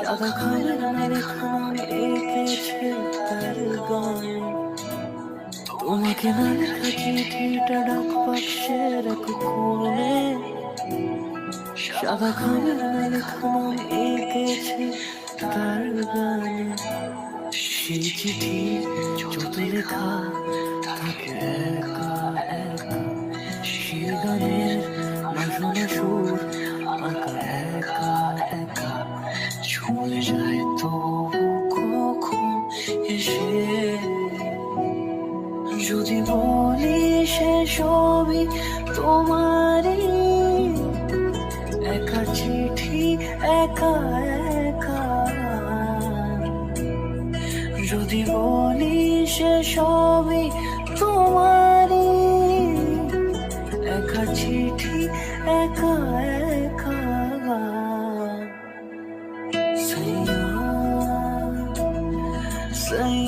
খামের নামে খাম এঁকেছে তার গায়ে তোমাকে না লেখা চিঠিটা ডাক বাক্সের এক কোণে সাদা খামের নামে খাম এঁকেছে তার গায়ে সেই চিঠি যত লেখা থাকে একা একা সে গানের বাসনা সুর আঁকা একা একা যায় তো কখন এসে যদি বলি সে সবই তোমারই, একা চিঠি, একা একা। যদি বলি সে সবই তোমারই, একা চিঠি একা। say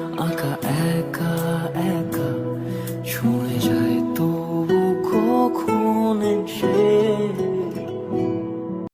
আঁকা একা এক